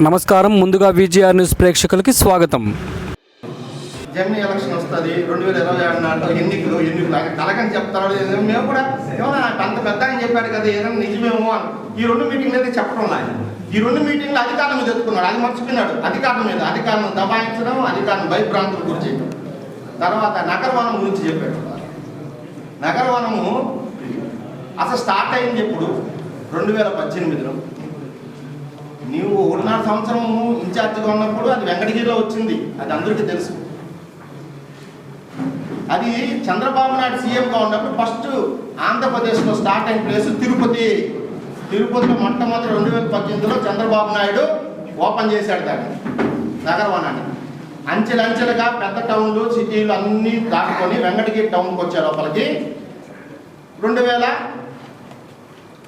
నమస్కారం. ముందుగా VGR news ప్రేక్షకులకి స్వాగతం. జమ్మి ఎలక్షన్ వస్తుంది. రెండు వేల ఇరవై ఆరు నాటిలో ఎన్నికలు ఎన్నికలు కలకని చెప్తాడు మేము కూడా ఏమన్నా అంత పెద్ద అని చెప్పాడు కదా ఏదైనా నిజమేమో అని. ఈ రెండు మీటింగ్లు అయితే చెప్పడం లేదు. ఈ రెండు మీటింగ్లు అధికారం మీద ఎత్తుకున్నాడు. అది మర్చిపోయినాడు. అధికారం మీద అధికారం దబాయించడం అధికారం భయభ్రాంతుల గురించి తర్వాత నగరవనం గురించి చెప్పాడు. నగరవనము అసలు స్టార్ట్ అయింది ఎప్పుడు? రెండు వేల పద్దెనిమిదిలో. నీవు ఒకటిన్నర సంవత్సరం ఇన్ఛార్జ్గా ఉన్నప్పుడు అది వెంకటగిరిలో వచ్చింది. అది అందరికీ తెలుసు. అది చంద్రబాబు నాయుడు సీఎంగా ఉన్నప్పుడు ఫస్ట్ ఆంధ్రప్రదేశ్లో స్టార్ట్ అయిన ప్లేస్ తిరుపతి. తిరుపతిలో మొట్టమొదటి రెండు వేల పద్దెనిమిదిలో చంద్రబాబు నాయుడు ఓపెన్ చేశాడు దాన్ని నగరవనాన్ని. అంచెలంచెలుగా పెద్ద టౌన్లు సిటీలు అన్నీ దాటుకొని వెంకటగిరి టౌన్కి వచ్చే లోపలికి రెండు వేల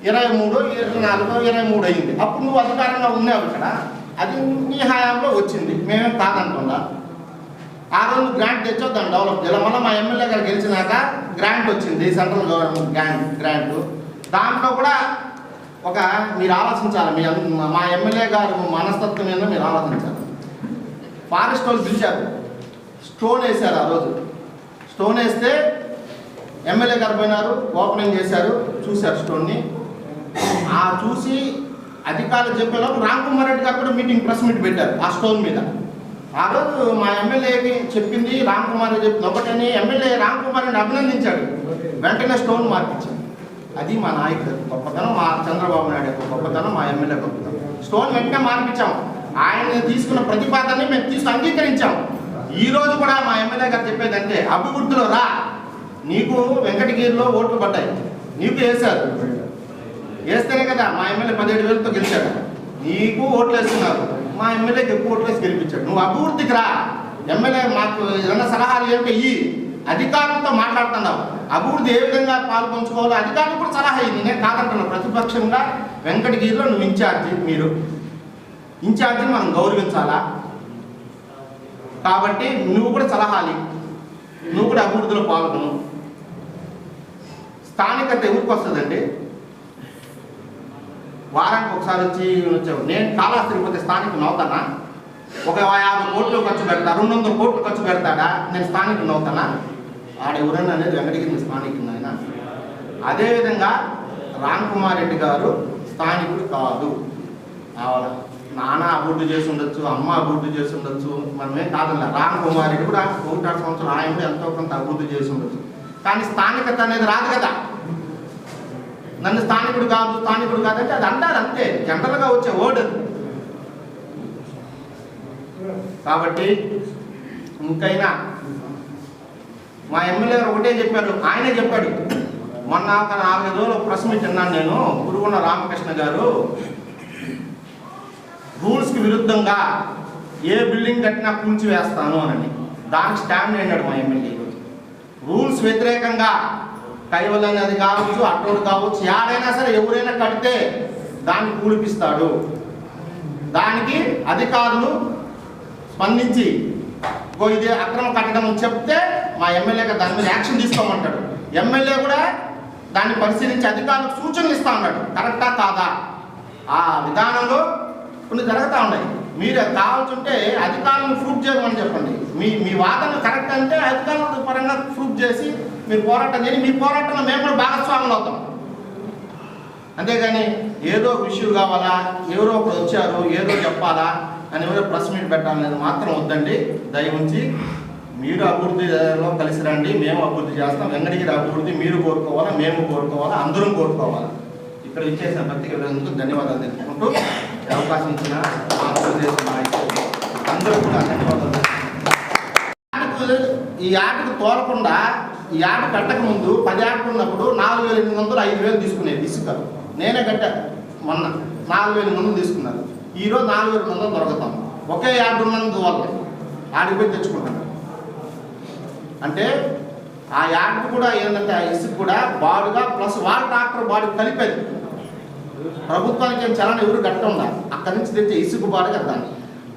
ఇరవై మూడు ఇరవై నాలుగో ఇరవై మూడు అయింది. అప్పుడు నువ్వు అధికారంలో ఉన్నావు ఇక్కడ. అది నీ హయాంలో వచ్చింది. మేమేం కాదంటున్నా ఆ రోజు గ్రాంట్ తెచ్చో దాన్ని డెవలప్ చేయాలి. మళ్ళీ మా ఎమ్మెల్యే గారు గెలిచినాక గ్రాంట్ వచ్చింది సెంట్రల్ గవర్నమెంట్ గ్రాంట్ గ్రాంట్ దాంట్లో కూడా ఒక మీరు ఆలోచించాలి. మీ మా ఎమ్మెల్యే గారు మనస్తత్వం ఏందో మీరు ఆలోచించాలి. ఫారెస్ట్ వాళ్ళు పిలిచారు. స్టోన్ వేశారు ఆ రోజు. స్టోన్ వేస్తే ఎమ్మెల్యే గారు పోయినారు ఓపెనింగ్ చేశారు చూశారు స్టోన్ని. ఆ చూసి అధికారులు చెప్పేలోపు రామ్ కుమార్ రెడ్డి గారు కూడా మీటింగ్ ప్రెస్ మీట్ పెట్టారు ఆ స్టోన్ మీద. ఆ రోజు మా ఎమ్మెల్యేకి చెప్పింది రామ్ కుమార్ రెడ్డి చెప్పింది ఒకటని ఎమ్మెల్యే రామ్ కుమార్ రెడ్డి అభినందించాడు. వెంటనే స్టోన్ మార్పించాడు అది మా నాయకుడు గొప్పతనం మా చంద్రబాబు నాయుడు యొక్క గొప్పతనం మా ఎమ్మెల్యే గొప్పతనం. స్టోన్ వెంటనే మార్పించాం. ఆయన తీసుకున్న ప్రతిపాదనని మేము తీసుకు అంగీకరించాం. ఈ రోజు కూడా మా ఎమ్మెల్యే గారు చెప్పేది అంటే అభివృద్ధిలో రా. నీకు వెంకటగిరిలో ఓట్లు పడ్డాయి. నీకు వేశారు. వేస్తేనే కదా మా ఎమ్మెల్యే పదిహేడు వేలతో గెలిచాడు. నీకు ఓట్లు వేస్తున్నారు మా ఎమ్మెల్యేకి ఎక్కువ ఓట్లు వేసి గెలిపించాడు. నువ్వు అభివృద్ధికి రా. ఎమ్మెల్యే మాకు ఏదైనా సలహాలు ఏంటో ఇయ్యి. అధికారులతో మాట్లాడుతున్నావు. అభివృద్ధి ఏ విధంగా పాల్పంచుకోవాలో అధికారులు కూడా సలహా అయ్యింది నేను కాదంటున్నాను ప్రతిపక్షంగా వెంకటగిరిలో నువ్వు ఇన్ఛార్జి మీరు ఇన్ఛార్జిని మనం గౌరవించాలా? కాబట్టి నువ్వు కూడా సలహాలి నువ్వు కూడా అభివృద్ధిలో పాల్గొను. స్థానికత ఎవరికి వస్తుందండి? వారానికి ఒకసారి వచ్చి వచ్చావు నేను కాళహస్తి పోతే స్థానికుని అవుతానా ఒక యాభై కోట్లు ఖర్చు పెడతా రెండు వందల కోట్లు ఖర్చు పెడతాడా? నేను స్థానికుని అవుతానా ఆడ ఎవరన్నా అనేది వెంకటగిరి స్థానికుని ఆయన అదేవిధంగా రామ్ కుమార్ రెడ్డి గారు స్థానికుడు కాదు. కావాలా నాన్న అభివృద్ధి చేసి ఉండొచ్చు అమ్మ అభివృద్ధి చేసి ఉండొచ్చు మనమే కాదన్నా రామ్ కుమార్ రెడ్డి కూడా ఒకటారు సంవత్సరం ఆయన ఎంతో కొంత అభివృద్ధి చేసి ఉండొచ్చు. కానీ స్థానికత అనేది రాదు కదా. నన్ను స్థానికుడు కాదు స్థానికుడు కాదంటే అది అంటారు అంతే. జనరల్గా వచ్చే వర్డ్ కాబట్టి ఇంకైనా మా ఎమ్మెల్యే గారు ఒకటే చెప్పారు ఆయనే చెప్పాడు. మొన్న ఒక నాలుగు రోజులు ప్రశ్న తిన్నాను నేను గురుగున్న రామకృష్ణ గారు. రూల్స్కి విరుద్ధంగా ఏ బిల్డింగ్ కట్టినా కూల్చి వేస్తాను అని దానికి స్టాండ్ అయినాడు మా ఎమ్మెల్యే. రూల్స్ వ్యతిరేకంగా కైవల్ అనేది కావచ్చు అట్టోడు కావచ్చు యాడైనా సరే ఎవరైనా కడితే దాన్ని కూలిపిస్తాడు. దానికి అధికారులు స్పందించి "ఇగో ఇది అక్రమ కట్టడం అని చెప్తే మా ఎమ్మెల్యేగా దాని మీద యాక్షన్ తీసుకోమంటాడు. ఎమ్మెల్యే కూడా దాన్ని పరిశీలించి అధికారులకు సూచనలు ఇస్తా ఉన్నాడు. కరెక్టా కాదా? ఆ విధానంలో కొన్ని జరుగుతూ ఉన్నాయి. మీరు కావాల్సి ఉంటే అధికారులను ప్రూఫ్ చేయమని చెప్పండి. మీ మీ వాదన కరెక్ట్ అంటే అధికారుల పరంగా ప్రూఫ్ చేసి మీరు పోరాటం చేయండి. మీ పోరాటంలో మేము కూడా భాగస్వాములు అవుతాం. అంతేగాని ఏదో ఒక ఇష్యూ కావాలా ఎవరో ఒకరు వచ్చారు ఏదో చెప్పాలా అని ఎవరో ప్రెస్ మీట్ పెట్టాలనేది మాత్రం వద్దండి. దయవుంచి మీరు అభివృద్ధిలో కలిసి రండి. మేము అభివృద్ధి చేస్తాం. వెంకటగిరి అభివృద్ధి మీరు కోరుకోవాలా మేము కోరుకోవాలా అందరం కోరుకోవాలా. ఇక్కడ ఇచ్చేసిన ప్రతి ధన్యవాదాలు తెలుసుకుంటూ అవకాశం ఇచ్చిన ఆంధ్రప్రదేశ్ నాయకులు అందరూ కూడా ధన్యవాదాలు ఈ ఆటకు తోలకుండా ఈ ఆట కట్టక ముందు పది ఆటలు ఉన్నప్పుడు నాలుగు వేల ఎనిమిది వందలు ఐదు వేలు తీసుకునేది ఇసుక నేనే కట్టా మొన్న నాలుగు వేల ఎనిమిది వందలు తీసుకున్నారు ఈరోజు నాలుగు వేల ఎనిమిది వందలు దొరకతాం. ఒకే యాడ్ ఉన్నందు వల్ల ఆడికి పోయి తెచ్చుకుంటాను. అంటే ఆ యాడ్ కూడా ఏంటంటే ఆ ఇసుక కూడా బాడుగా ప్లస్ వాళ్ళ ట్రాక్టర్ బాడీ కలిపేది. ప్రభుత్వానికి ఏం చలన ఎవరు కట్టకుండా అక్కడి నుంచి తెచ్చే ఇసుక బాడుగా దాన్ని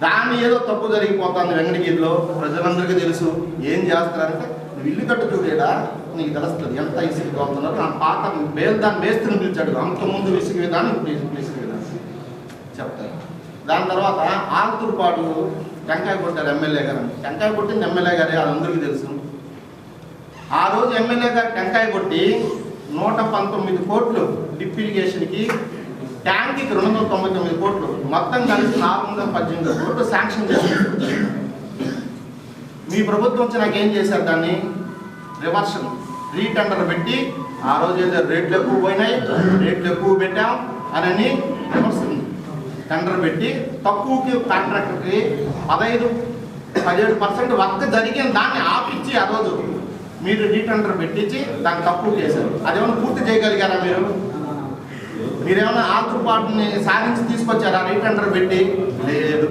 దాన్ని ఏదో తప్పు జరిగిపోతుంది వెంకటగిరిలో ప్రజలందరికీ తెలుసు. ఏం చేస్తారంటే నువ్వు ఇల్లు కట్టు చూడేడా? నీకు తెలుస్తుంది. ఎంత ఇసుక తోలుతున్నారు? నా పాత బేల్ దాన్ని మేస్త్రిని పిలిచాడు. అంతకుముందు ముందు విధానం ఇప్పుడు ఇసుకు విధానం. చెప్తారు దాని తర్వాత ఆల్తూర్పాడు టెంకాయ కొట్టారు ఎమ్మెల్యే గారు. టెంకాయ కొట్టింది ఎమ్మెల్యే గారే అది అందరికీ తెలుసు. ఆ రోజు ఎమ్మెల్యే గారు టెంకాయ కొట్టి నూట పంతొమ్మిది కోట్లు డిప్ ఇరిగేషన్కి ట్యాంక్కి రెండు వందల తొంభై తొమ్మిది కోట్లు మొత్తం కలిసి నాలుగు వందల పద్దెనిమిది కోట్లు శాంక్షన్ చేశారు. మీ ప్రభుత్వం వచ్చి నాకేం చేశారు దాన్ని? రివర్షన్ రీటెండర్ పెట్టి ఆ రోజు ఏదో రేట్లు ఎక్కువ పోయినాయి రేట్లు ఎక్కువ పెట్టాం అని రివర్స్ టెండర్ పెట్టి తక్కువకి కాంట్రాక్టర్కి పదహైదు పదిహేడు పర్సెంట్ వర్క్ జరిగిన దాన్ని ఆపిచ్చి ఆ రోజు మీరు రీటెండర్ పెట్టించి దాన్ని తక్కువ చేశారు. అదేమన్నా పూర్తి చేయగలిగారా మీరు? మీరేమన్నా ఆతృపాటుని సాధించి తీసుకొచ్చారా? రీటెండర్ పెట్టి? లేదు.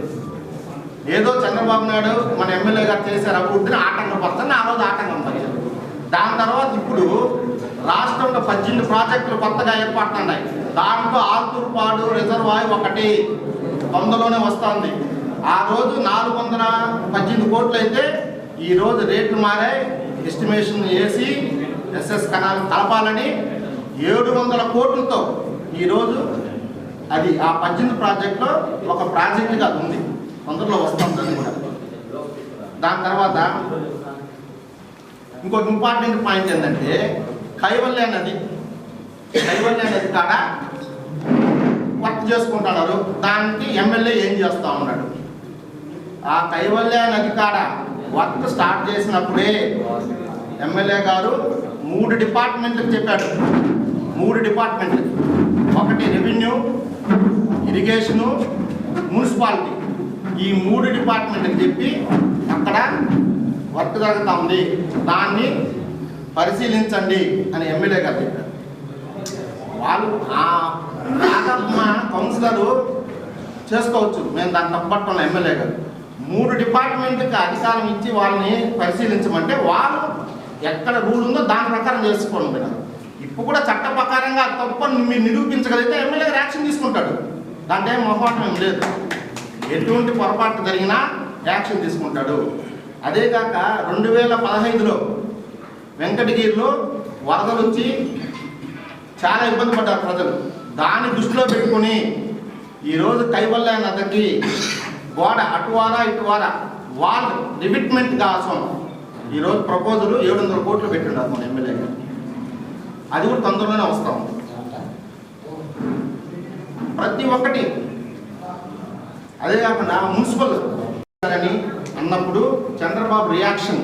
ఏదో చంద్రబాబు నాయుడు మన ఎమ్మెల్యే గారు చేశారు అభివృద్ధిని ఆటంకం పడుతుంది ఆ రోజు ఆటంకం పరిచారు దాని తర్వాత ఇప్పుడు రాష్ట్రంలో పద్దెనిమిది ప్రాజెక్టులు కొత్తగా ఏర్పడుతున్నాయి. దాంట్లో ఆల్తూర్పాడు రిజర్వాయర్ ఒకటి వందలోనే వస్తుంది. ఆ రోజు నాలుగు వందల పద్దెనిమిది కోట్లు అయితే ఈ రోజు రేట్లు మారాయి. ఎస్టిమేషన్ వేసి ఎస్ఎస్ కణాలు కలపాలని ఏడు వందల కోట్లతో ఈరోజు అది ఆ పద్దెనిమిది ప్రాజెక్టులో ఒక ప్రాజెక్టుగా అది ఉంది. తొందరలో వస్తుంది అది కూడా. దాని తర్వాత ఇంకొక ఇంపార్టెంట్ పాయింట్ ఏంటంటే కైవల్య నది. కైవల్య నది కాడ వర్క్ చేసుకుంటున్నారు. దానికి ఎమ్మెల్యే ఏం చేస్తా ఉన్నాడు? ఆ కైవల్య నది కాడ వర్క్ స్టార్ట్ చేసినప్పుడే ఎమ్మెల్యే గారు మూడు డిపార్ట్మెంట్లకు చెప్పాడు. మూడు డిపార్ట్మెంట్లు ఒకటి రెవెన్యూ ఇరిగేషను మున్సిపాలిటీ. ఈ మూడు డిపార్ట్మెంట్కి చెప్పి అక్కడ వర్క్ జరుగుతూ ఉంది. దాన్ని పరిశీలించండి అని ఎమ్మెల్యే గారు చెప్పారు. వాళ్ళు ఆ రాగమ్మ కౌన్సిలరు చేసుకోవచ్చు. మేము దాన్ని తప్పట్టం ఎమ్మెల్యే గారు. మూడు డిపార్ట్మెంట్కి అధికారం ఇచ్చి వాళ్ళని పరిశీలించమంటే వాళ్ళు ఎక్కడ రూల్ ఉందో దాని ప్రకారం చేసుకోండి మేడం. ఇప్పుడు కూడా చట్ట ప్రకారంగా తప్పని మీరు నిరూపించగలిగితే ఎమ్మెల్యే యాక్షన్ తీసుకుంటాడు. దాంట్లో ఏం మొహమాటం ఏం లేదు. ఎటువంటి పొరపాటు జరిగినా యాక్షన్ తీసుకుంటాడు. అదే కాక రెండు వేల పదహైదులో వెంకటగిరిలో వరదలు వచ్చి చాలా ఇబ్బంది పడ్డారు ప్రజలు. దాన్ని దృష్టిలో పెట్టుకుని ఈరోజు కైవల్య నదికి గోడ అటువారా ఇటువారా వాల్ రిమిట్మెంట్ కోసం ఈరోజు ప్రపోజల్ ఏడు వందల కోట్లు పెట్టిండారు మన ఎమ్మెల్యే గారు. అది కూడా తొందరలోనే వస్తాం ప్రతి ఒక్కటి. అదే కాకుండా మున్సిపల్ అని అన్నప్పుడు చంద్రబాబు రియాక్షన్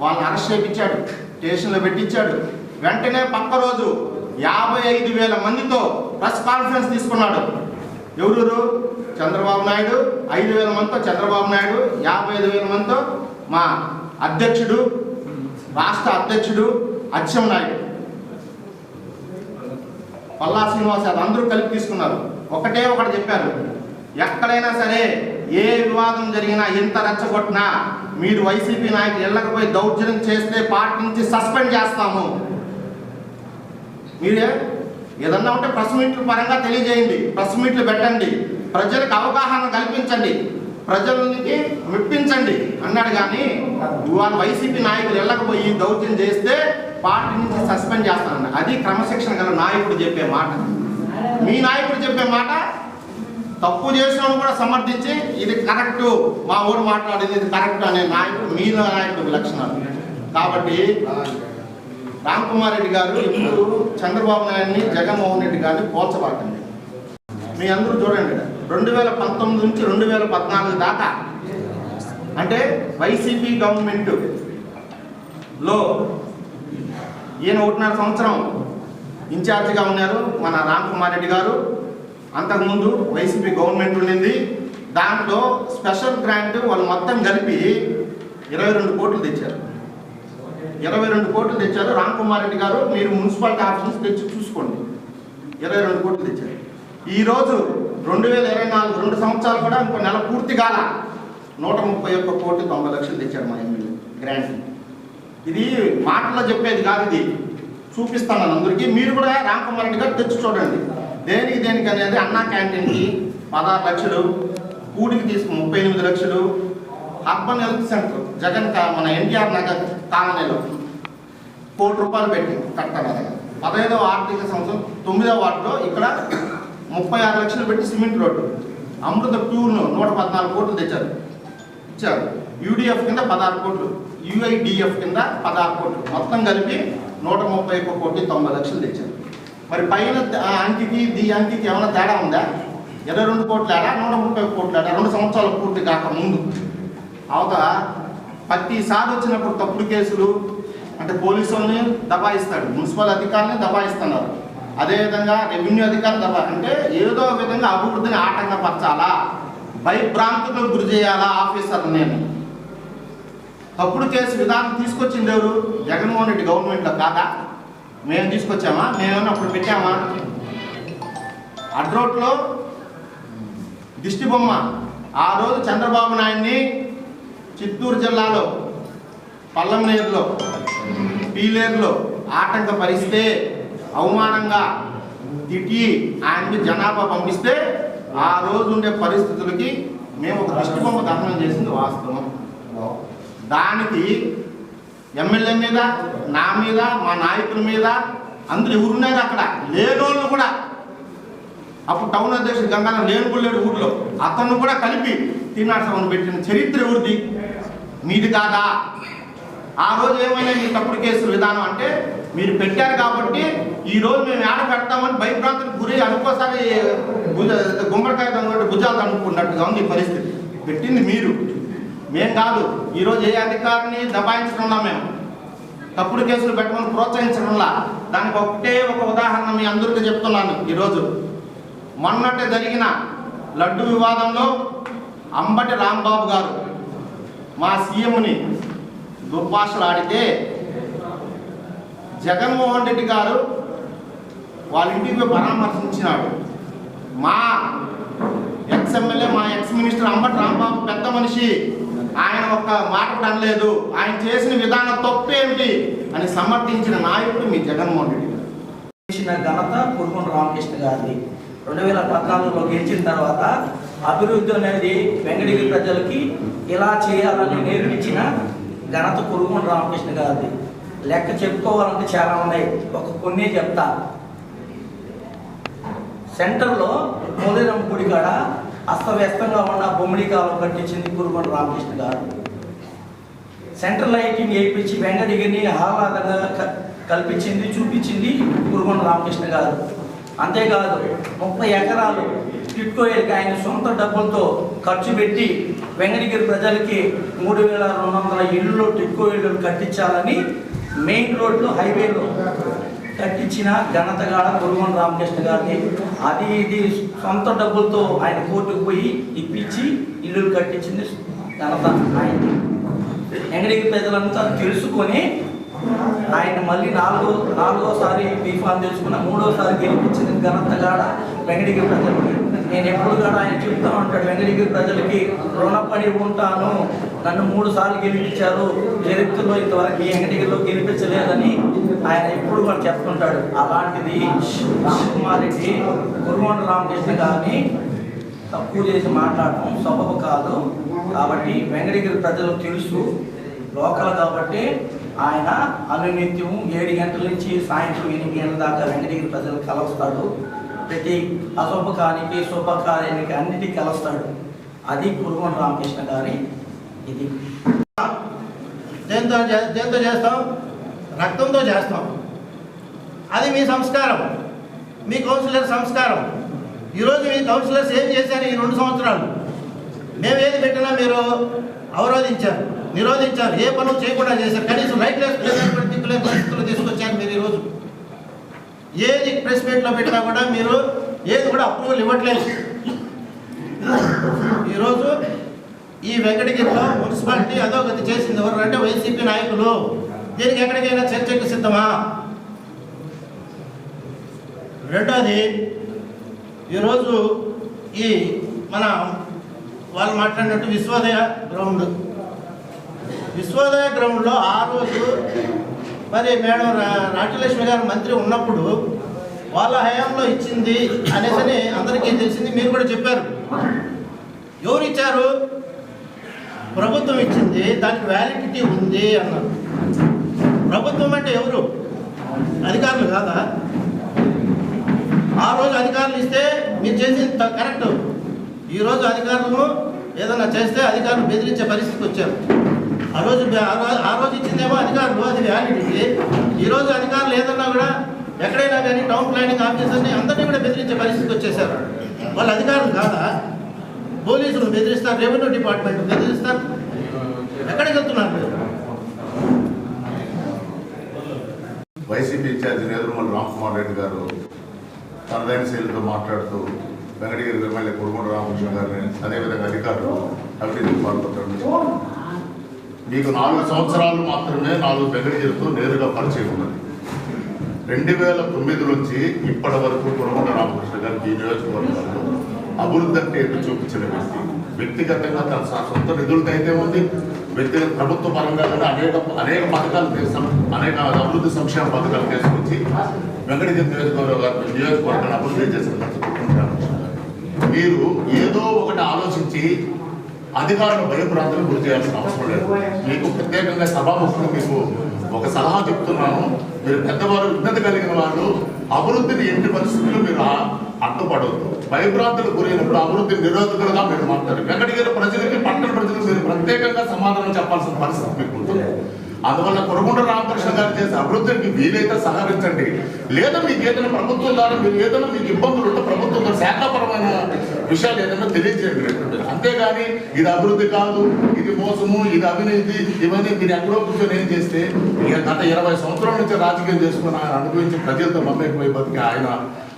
వాళ్ళని అరెస్ట్ చేయించాడు స్టేషన్లో పెట్టించాడు. వెంటనే పక్క రోజు యాభై ఐదు వేల మందితో ప్రెస్ కాన్ఫరెన్స్ తీసుకున్నాడు. ఎవరు? చంద్రబాబు నాయుడు ఐదు వేల మందితో చంద్రబాబు నాయుడు యాభై ఐదు వేల మందితో మా అధ్యక్షుడు రాష్ట్ర అధ్యక్షుడు అచ్చెం నాయుడు. పల్లా శ్రీనివాస్ యాదవ్ అందరూ కలిపి తీసుకున్నారు. ఒకటే ఒకటి చెప్పారు. ఎక్కడైనా సరే ఏ వివాదం జరిగినా ఎంత రెచ్చగొట్టినా మీరు వైసీపీ నాయకులు ఇళ్ళకపోయి దౌర్జన్యం చేస్తే పార్టీ నుంచి సస్పెండ్ చేస్తాము. మీరే? ఏదన్నా ఉంటే ప్రెస్ మీట్ల పరంగా తెలియజేయండి. ప్రెస్ మీట్లు పెట్టండి. ప్రజలకు అవగాహన కల్పించండి. ప్రజలకి మెప్పించండి. అన్నాడు కానీ ఇవాళ వైసీపీ నాయకులు వెళ్ళకపోయి దౌర్జన్యం చేస్తే పార్టీ నుంచి సస్పెండ్ చేస్తానన్న. అది క్రమశిక్షణ గల నాయకుడు చెప్పే మాట. మీ నాయకుడు చెప్పే మాట తప్పు చేసిన కూడా సమర్థించి ఇది కరెక్ట్ మా ఊరు మాట్లాడేది ఇది కరెక్ట్ అనే నాయకుడు మీ నాయకుడు లక్షణాలు. కాబట్టి రామ్ కుమార్ రెడ్డి గారు ఇప్పుడు చంద్రబాబు నాయుడిని జగన్మోహన్ రెడ్డి గారిని పోల్చబాకండి మీ అందరూ చూడండి రెండు వేల పంతొమ్మిది నుంచి రెండు వేల పద్నాలుగు దాకా అంటే వైసీపీ గవర్నమెంట్లో ఈయన ఒకటిన్నర సంవత్సరం ఇన్ఛార్జిగా ఉన్నారు మన రామ్ కుమార్ రెడ్డి గారు. అంతకుముందు వైసీపీ గవర్నమెంట్ ఉండింది. దాంట్లో స్పెషల్ గ్రాంట్ వాళ్ళు మొత్తం కలిపి ఇరవై రెండు కోట్లు తెచ్చారు. ఇరవై రెండు కోట్లు తెచ్చారు. రామ్ కుమార్ రెడ్డి గారు మీరు మున్సిపాలిటీ ఆఫీస్ తెచ్చి చూసుకోండి. ఇరవై రెండు కోట్లు తెచ్చారు. ఈరోజు రెండు వేల ఇరవై నాలుగు రెండు సంవత్సరాలు కూడా ఇంకో నెల పూర్తి కాల. నూట ముప్పై ఒక్క కోటి తొంభై లక్షలు తెచ్చారు మా ఎమ్మెల్యే. గ్రాంట్ ఇది మాటల్లో చెప్పేది కాదు ఇది. చూపిస్తాను అందరికీ. మీరు కూడా రామ్కుమార్ రెడ్డి గారు తెచ్చి చూడండి. దేనికి దేనికి అనేది అన్నా క్యాంటీన్కి పదహారు లక్షలు కూడికి తీసుకు ముప్పై ఎనిమిది లక్షలు. అర్బన్ హెల్త్ సెంటర్ జగన్ మన ఎన్టీఆర్ నగర్ కాలనీలో కోటి రూపాయలు పెట్టి కట్టాలి పదహైదవ ఆర్థిక సంవత్సరం తొమ్మిదవ వార్డులో ఇక్కడ ముప్పై ఆరు లక్షలు పెట్టి సిమెంట్ రోడ్డు. అమృత ప్యూర్ను నూట పద్నాలుగు కోట్లు తెచ్చారు. ఇచ్చారు. యూడిఎఫ్ కింద పదహారు కోట్లు యుఐడిఎఫ్ కింద పదహారు కోట్లు. మొత్తం కలిపి నూట ముప్పై ఒక్క కోటి తొంభై లక్షలు తెచ్చారు. మరి పైన అంకికి దీ అంకికి ఏమైనా తేడా ఉందా? ఇరవై రెండు కోట్ల ఏడా నూట ముప్పై ఒక్క కోట్ల ఏడా రెండు సంవత్సరాలు పూర్తి కాక ముందు. అవత ప్రతిసారి వచ్చినప్పుడు తప్పుడు కేసులు అంటే పోలీసుల్ని దబాయిస్తాడు మున్సిపల్ అధికారులని దబాయిస్తున్నారు. అదేవిధంగా రెవెన్యూ అధికారులు దబా అంటే ఏదో విధంగా అభివృద్ధిని ఆటంకపరచాలా? భయభ్రాంతులకు గురి చేయాలా ఆఫీసర్ నేను? తప్పుడు కేసు విధానం తీసుకొచ్చింది ఎవరు? జగన్మోహన్ రెడ్డి గవర్నమెంట్లో కాదా? మేము తీసుకొచ్చామా? మేమేమన్నా అప్పుడు పెట్టామా? అడ్రోట్లో దిష్టి బొమ్మ ఆ రోజు చంద్రబాబు నాయుడిని చిత్తూరు జిల్లాలో పల్లంనేరులో పీలేరులో ఆటంకపరిస్తే అవమానంగా తిట్టి ఆయనకి జనాభా పంపిస్తే ఆ రోజు ఉండే పరిస్థితులకి మేము ఒక దిష్టి బొమ్మ దహనం చేసింది వాస్తవం. దానికి ఎమ్మెల్యే మీద నా మీద మా నాయకుల మీద అందరు ఎవరున్నారు అక్కడ? లేనోళ్ళు కూడా. అప్పుడు టౌన్ అధ్యక్షుడు లేని లేనుకుళ్ళేడు ఊర్లో. అతను కూడా కలిపి తిన్నాడు సభను పెట్టిన చరిత్ర ఎవరిది? మీది కాదా? ఆ రోజు ఏమైనా మీ తప్పుడు కేసుల విధానం అంటే మీరు పెట్టారు కాబట్టి ఈ రోజు మేము ఏడ పెడతామని భయభ్రాంతులకు గురి అనుకోసారి భుజ గుమ్మడికాయ దొంగ భుజాలు అనుకున్నట్టుగా ఉంది పరిస్థితి. పెట్టింది మీరు. మేం కాదు. ఈరోజు ఏ అధికారిని దబాయించడం మేము. తప్పుడు కేసులు పెట్టమని ప్రోత్సహించడంలా. దానికి ఒకటే ఒక ఉదాహరణ మీ అందరికీ చెప్తున్నాను ఈరోజు. మొన్నటి జరిగిన లడ్డు వివాదంలో అంబటి రాంబాబు గారు మా సీఎంని దుర్భాషలు ఆడితే జగన్మోహన్ రెడ్డి గారు వాళ్ళ ఇంటికి పరామర్శించినాడు. మా ఎక్స్ ఎమ్మెల్యే మా ఎక్స్ మినిస్టర్ అంబటి రాంబాబు పెద్ద మనిషి. ఆయన ఒక్క మాట కూడా అనలేదు. ఆయన చేసిన విధానం తప్పేమిటి అని సమర్థించిన నాయకుడు మీ జగన్మోహన్ రెడ్డి గారు. చేసిన ఘనత కురుకొండ రామకృష్ణ గారిది. రెండు వేల పద్నాలుగులో గెలిచిన తర్వాత అభివృద్ధి అనేది వెంకటగిరి ప్రజలకి ఇలా చేయాలని నేర్పించిన ఘనత కురుకొండ రామకృష్ణ గారిది. లెక్క చెప్పుకోవాలంటే చాలా ఉన్నాయి. ఒక కొన్ని చెప్తా. సెంటర్లో మోదీరం గుడి కాడ అస్తవ్యస్తంగా ఉన్న బొమ్మిడి కాలం కట్టించింది కురుకొండ రామకృష్ణ గారు. సెంట్రల్ లైటింగ్ వేయించి వెంకటగిరిని ఆహ్లాదంగా క- కల్పించింది చూపించింది కురుగొండ రామకృష్ణ గారు. అంతేకాదు ముప్పై ఎకరాలు టిట్కోయిల్కి ఆయన సొంత డబ్బులతో ఖర్చు పెట్టి వెంకటగిరి ప్రజలకి మూడు వేల రెండు వందల ఇళ్ళు టిట్కో ఇళ్ళు కట్టించాలని మెయిన్ రోడ్లో హైవేలో కట్టించిన ఘనతగాడ కురుగొండ రామకృష్ణ గారిని అది ఇది సొంత డబ్బులతో ఆయన కోర్టుకు పోయి ఇప్పించి ఇల్లు కట్టించింది ఘనత ఆయన ఎంగడికి ప్రజలంతా తెలుసుకొని ఆయన మళ్ళీ నాలుగో నాలుగోసారి బీఫామ్ తెచ్చుకున్న మూడోసారి గెలిపించిన ఘనత కాడ వెంకటగిరి నేను ఎప్పుడు కూడా ఆయన చెప్తా ఉంటాడు వెంకటగిరి ప్రజలకి రుణపడి ఉంటాను నన్ను మూడు సార్లు గెలిపించారు చరిత్రలో ఇంతవరకు ఈ వెంకటగిరిలో గెలిపించలేదని ఆయన ఎప్పుడు కూడా చెప్తుంటాడు. అలాంటిది రామకుమార్ రెడ్డి కురుగొండ రామకృష్ణ గారిని తక్కువ చేసి మాట్లాడటం సబబు కాదు. కాబట్టి వెంకటగిరి ప్రజలకు తెలుసు లోకల్ కాబట్టి ఆయన అనునిత్యం ఏడు గంటల నుంచి సాయంత్రం ఎనిమిది గంటల దాకా వెంకటగిరి ప్రజలు కలుస్తాడు ప్రతి అశుభకానికి శుభకార్యానికి అన్నిటికీ కలుస్తాడు అది కురుగొండ రామకృష్ణ గారి ఇది దేంతో చే- దేంతో చేస్తాం రక్తంతో చేస్తాం అది మీ సంస్కారం మీ కౌన్సిలర్ సంస్కారం ఈరోజు మీ కౌన్సిలర్స్ ఏం చేశారు ఈ రెండు సంవత్సరాలు మేము ఏది పెట్టినా మీరు అవరోధించారు నిరోధించారు ఏ పనులు చేయకుండా చేశారు కనీసం రైట్ వేసుకునేటువంటి దిక్కులే పరిస్థితులు తీసుకొచ్చారు మీరు ఈరోజు ఏది ప్రెస్ మీట్లో పెట్టినా కూడా మీరు ఏది కూడా అప్రూవల్ ఇవ్వట్లేదు. ఈరోజు ఈ వెంకటగిరిలో మున్సిపాలిటీ అధోగతి చేసింది ఎవరు అంటే వైసీపీ నాయకులు. దీనికి ఎక్కడికైనా చర్చకు సిద్ధమా? రెండోది ఈరోజు ఈ మన వాళ్ళు మాట్లాడినట్టు విశ్వోదయ గ్రౌండ్. విశ్వోదయ గ్రౌండ్లో ఆ రోజు మరి మేడం రా- రాజ్యలక్ష్మి గారు మంత్రి ఉన్నప్పుడు వాళ్ళ హయాంలో ఇచ్చింది అనేసి అందరికీ తెలిసింది మీరు కూడా చెప్పారు. ఎవరు ఇచ్చారు ప్రభుత్వం ఇచ్చింది దానికి వ్యాలిడిటీ ఉంది అన్నారు. ప్రభుత్వం అంటే ఎవరు? అధికారులు కాదా? ఆ రోజు అధికారులు ఇస్తే మీరు చేసింది కరెక్ట్. ఈరోజు అధికారులను ఏదైనా చేస్తే అధికారులు బెదిరించే పరిస్థితికి వచ్చారు. ఆ రోజు ఆ రోజు ఇచ్చిందేమో అధికారులు అది వ్యాలిడిటీ ఈరోజు అధికారులు ఏదన్నా కూడా ఎక్కడైనా కానీ టౌన్ ప్లానింగ్ ఆఫీసర్ని అందరినీ కూడా బెదిరించే పరిస్థితికి వచ్చేసారు. వాళ్ళు అధికారులు కాదా? పోలీసులు బెదిరిస్తారు రెవెన్యూ డిపార్ట్మెంట్ బెదిరిస్తారు. ఎక్కడికి వెళ్తున్నారు మీరు? వైసీపీ ఇన్ఛార్జి నేదురుమల్ రామ్కుమార్ రెడ్డి గారు తనదైన శైలితో మాట్లాడుతూ వెంకటగిరి ఎమ్మెల్యే కుడుమూడు రామకృష్ణ గారిని అదేవిధంగా అధికారులు అభివృద్ధి పాల్పడ్డారు మీకు నాలుగు సంవత్సరాలు మాత్రమే నాలుగు వెంకటగిరితో నేరుగా పరిచయం ఉన్నది. రెండు వేల తొమ్మిది నుంచి ఇప్పటి వరకు కురమండ రామకృష్ణ గారికి ఈ నియోజకవర్గంలో అభివృద్ధి అంటే ఎటు చూపించిన వ్యక్తి. వ్యక్తిగతంగా తన సొంత నిధులతో అయితే ఉంది. వ్యక్తిగత ప్రభుత్వ పరంగా కూడా అనేక అనేక పథకాలు తీసాం అనేక అభివృద్ధి సంక్షేమ పథకాలు తీసుకొచ్చి వెంకటగిరి నియోజకవర్గ నియోజకవర్గాన్ని అభివృద్ధి చేసిన మీరు ఏదో ఒకటి ఆలోచించి అధికారులు భయభ్రాంతులు గురి చేయాల్సిన అవసరం లేదు. మీకు ప్రత్యేకంగా సభాముఖులు మీకు ఒక సలహా చెప్తున్నాను. మీరు పెద్దవారు విజ్ఞత కలిగిన వాళ్ళు అభివృద్ధిని ఎంటి పరిస్థితులు మీరు అడ్డుపడవద్దు భయభ్రాంతులు గురైనప్పుడు అభివృద్ధి నిరోధకులుగా మీరు మాట్లాడారు వెంకటగిరి ప్రజలకి పట్టణ ప్రజలకు మీరు ప్రత్యేకంగా సమాధానం చెప్పాల్సిన పరిస్థితి మీకు ఉంటుంది. అందువల్ల కురగుండ రామకృష్ణ గారు చేసే అభివృద్ధికి వీలైతే సహకరించండి. లేదా మీకు ఏదైనా ప్రభుత్వం ద్వారా మీరు ఏదైనా మీకు ఇబ్బందులు ఉంటే ప్రభుత్వం శాఖాపరమైన విషయాలు ఏదైనా తెలియజేయండి అంతేగాని ఇది అభివృద్ధి కాదు ఇది మోసము ఇది అవినీతి ఇవన్నీ మీరు ఎక్కడో కూర్చొని ఏం చేస్తే గత ఇరవై సంవత్సరాల నుంచి రాజకీయం చేసుకుని ఆయన అనుభవించి ప్రజలతో మమ్మేకపోయి బతికి ఆయన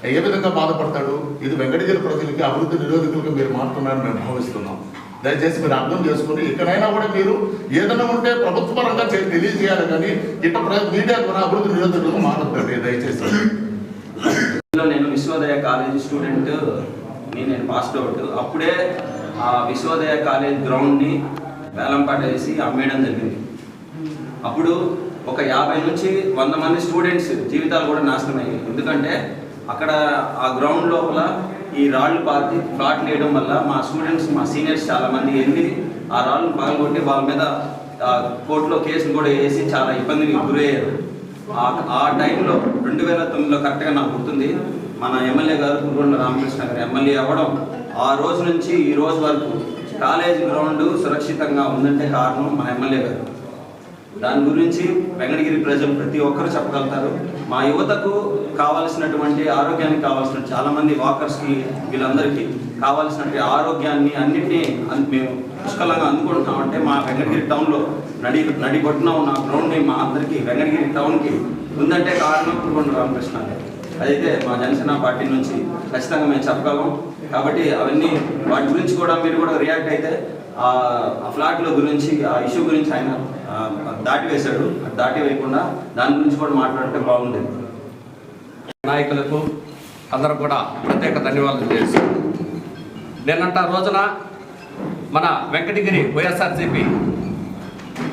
ఏ విధంగా బాధపడతాడు? ఇది వెంకటగిరి ప్రజలకి అభివృద్ధి నిరోధకులకు మీరు మారుతున్నారని మేము భావిస్తున్నాం. దయచేసి మీరు అర్థం చేసుకుని ఇక్కడైనా కూడా మీరు ఏదైనా ఉంటే ప్రభుత్వ పరంగా తెలియజేయాలి కానీ ఇట్లా మీడియా ద్వారా అభివృద్ధి నిరోధకులకు మారద్దండి. దయచేసి. నేను విశ్వోదయ కాలేజీ స్టూడెంట్ ని అవుట్ అప్పుడే ఆ విశ్వోదయ కాలేజ్ గ్రౌండ్ని వేలంపాట వేసి అమ్మేయడం జరిగింది. అప్పుడు ఒక యాభై నుంచి వంద మంది స్టూడెంట్స్ జీవితాలు కూడా నాశనం అయ్యాయి. ఎందుకంటే అక్కడ ఆ గ్రౌండ్ లోపల ఈ రాళ్ళు పాతి ప్లాట్లు వేయడం వల్ల మా స్టూడెంట్స్ మా సీనియర్స్ చాలామంది వెళ్ళి ఆ రాళ్ళు పగలగొట్టి వాళ్ళ మీద కోర్టులో కేసులు కూడా వేసి చాలా ఇబ్బందికి గురయ్యారు. ఆ టైంలో రెండు వేల తొమ్మిదిలో కరెక్ట్గా నాకు గుర్తుంది. మన ఎమ్మెల్యే గారు కుర్రొండ రామకృష్ణ గారు ఎమ్మెల్యే అవ్వడం ఆ రోజు నుంచి ఈ రోజు వరకు కాలేజ్ గ్రౌండ్ సురక్షితంగా ఉందంటే కారణం మన ఎమ్మెల్యే గారు. దాని గురించి వెంకటగిరి ప్రజలు ప్రతి ఒక్కరు చెప్పగలుగుతారు. మా యువతకు కావాల్సినటువంటి ఆరోగ్యానికి కావాల్సిన చాలామంది వాకర్స్కి వీళ్ళందరికీ కావాల్సినటువంటి ఆరోగ్యాన్ని అన్నింటినీ మేము పుష్కలంగా అందుకుంటున్నామంటే మా వెంకటగిరి టౌన్లో నడి నడిబొట్టున ఉన్న గ్రౌండ్ని మా అందరికీ వెంకటగిరి టౌన్కి ఉందంటే కారణం కురుకొండ రామకృష్ణ అయితే మా జనసేన పార్టీ నుంచి ఖచ్చితంగా మేము చెప్పగలం. కాబట్టి అవన్నీ వాటి గురించి కూడా మీరు కూడా రియాక్ట్ అయితే ఆ ఫ్లాట్ల గురించి ఆ ఇష్యూ గురించి ఆయన దాటి వేశాడు దాటి వేయకుండా దాని గురించి కూడా మాట్లాడితే బాగుండేది. నాయకులకు అందరూ కూడా ప్రత్యేక ధన్యవాదాలు చేసి నిన్నంట రోజున మన వెంకటగిరి వైఎస్ఆర్సీపీ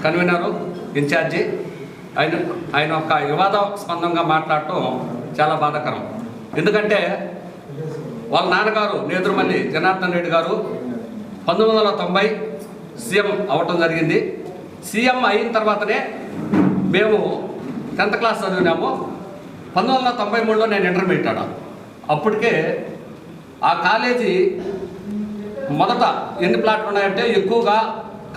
కన్వీనరు ఇన్ఛార్జి ఆయన ఆయన ఒక వివాదాస్పందంగా మాట్లాడటం చాలా బాధాకరం. ఎందుకంటే వాళ్ళ నాన్నగారు నేదురుమల్లి జనార్దన్ రెడ్డి గారు పంతొమ్మిది వందల తొంభై సీఎం అవ్వటం జరిగింది. సీఎం అయిన తర్వాతనే మేము టెన్త్ క్లాస్ చదివినాము. పంతొమ్మిది వందల తొంభై మూడులో నేను ఇంటర్మీడియట్ ఆడ అప్పటికే ఆ కాలేజీ మొదట ఎన్ని ప్లాట్లు ఉన్నాయంటే ఎక్కువగా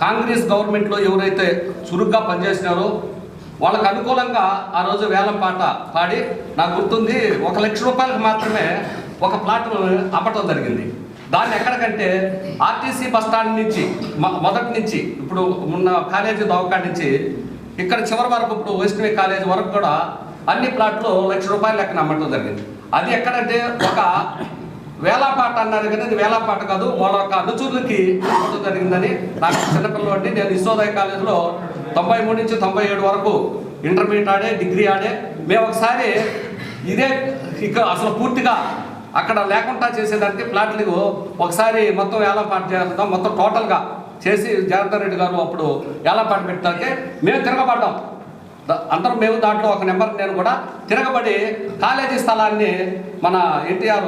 కాంగ్రెస్ గవర్నమెంట్లో ఎవరైతే చురుగ్గా పనిచేసినారో వాళ్ళకు అనుకూలంగా ఆ రోజు వేలం పాట పాడి నాకు గుర్తుంది ఒక లక్ష రూపాయలకు మాత్రమే ఒక ప్లాట్ అమ్మటం జరిగింది. దాన్ని ఎక్కడికంటే ఆర్టీసీ బస్ స్టాండ్ నుంచి మొదటి నుంచి ఇప్పుడు ఉన్న కాలేజీ దవాఖాన నుంచి ఇక్కడ చివరి వరకు ఇప్పుడు వైష్ణవి కాలేజ్ వరకు కూడా అన్ని ప్లాట్లు లక్ష రూపాయలు లెక్కన అమ్మటం జరిగింది. అది ఎక్కడంటే ఒక వేలాపాట అన్నారు కానీ అది వేలాపాట కాదు వాళ్ళ యొక్క అనుచరులకి ఇవ్వడం జరిగిందని నాకు చిన్నపిల్లవాడిని నేను ఇశోదయ కాలేజీలో తొంభై మూడు నుంచి తొంభై ఏడు వరకు ఇంటర్మీడియట్ ఆడే డిగ్రీ ఆడే. మేము ఒకసారి ఇదే ఇక అసలు పూర్తిగా అక్కడ లేకుండా చేసేదానికి ప్లాట్లు ఒకసారి మొత్తం వేలంపాట చేస్తాం మొత్తం టోటల్గా చేసి జనార్దన్ రెడ్డి గారు అప్పుడు వేలంపాట పెట్టడానికి మేము తిరగబడ్డాం. అందరూ అందరం మేము దాంట్లో ఒక నెంబర్ నేను కూడా తిరగబడి కాలేజీ స్థలాన్ని మన ఎన్టీఆర్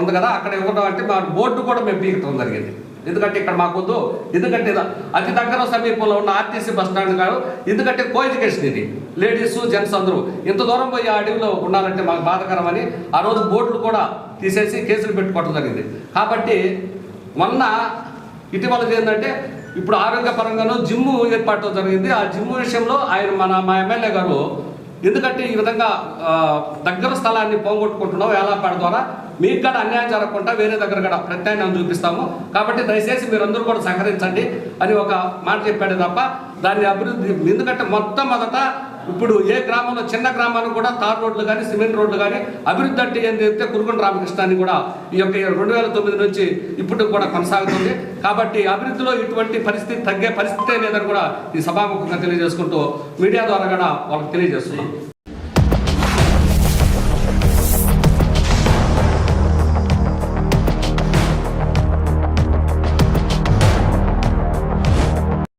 ఉంది కదా అక్కడ ఇవ్వడం అంటే మా బోర్డు కూడా మేము పీకటం జరిగింది. ఎందుకంటే ఇక్కడ మాకు వద్దు ఎందుకంటే అతి దగ్గర సమీపంలో ఉన్న ఆర్టీసీ బస్ స్టాండ్ కాదు ఎందుకంటే కో ఎడ్యుకేషన్ ఇది. లేడీస్ జెంట్స్ అందరూ ఇంత దూరం పోయి ఆ అడవిలో ఉండాలంటే మాకు బాధకరమని ఆ రోజు బోర్డులు కూడా తీసేసి కేసులు పెట్టుకోవడం జరిగింది. కాబట్టి మొన్న ఇటీవల ఏంటంటే ఇప్పుడు ఆరోగ్యపరంగానూ జిమ్ ఏర్పాటు జరిగింది. ఆ జిమ్ విషయంలో ఆయన మన మా ఎమ్మెల్యే గారు ఎందుకంటే ఈ విధంగా దగ్గర స్థలాన్ని పోగొట్టుకుంటున్నాం వేలాపాడ ద్వారా. మీకు కూడా అన్యాయం జరగకుండా వేరే దగ్గర కూడా ప్రత్యామ్నాయం చూపిస్తాము. కాబట్టి దయచేసి మీరందరూ కూడా సహకరించండి అని ఒక మాట చెప్పాడు తప్ప దాన్ని అభివృద్ధి ఎందుకంటే మొట్టమొదట ఇప్పుడు ఏ గ్రామంలో చిన్న గ్రామానికి కూడా తార్ రోడ్లు కానీ సిమెంట్ రోడ్లు కానీ అభివృద్ధి అంటే ఏం చెప్తే కురుకొండ రామకృష్ణాన్ని కూడా ఈ యొక్క రెండు వేల తొమ్మిది నుంచి ఇప్పుడు కూడా కొనసాగుతుంది. కాబట్టి అభివృద్ధిలో ఇటువంటి పరిస్థితి తగ్గే పరిస్థితే లేదని కూడా ఈ సభాముఖంగా తెలియజేసుకుంటూ మీడియా ద్వారా కూడా వాళ్ళకి తెలియజేస్తున్నాం.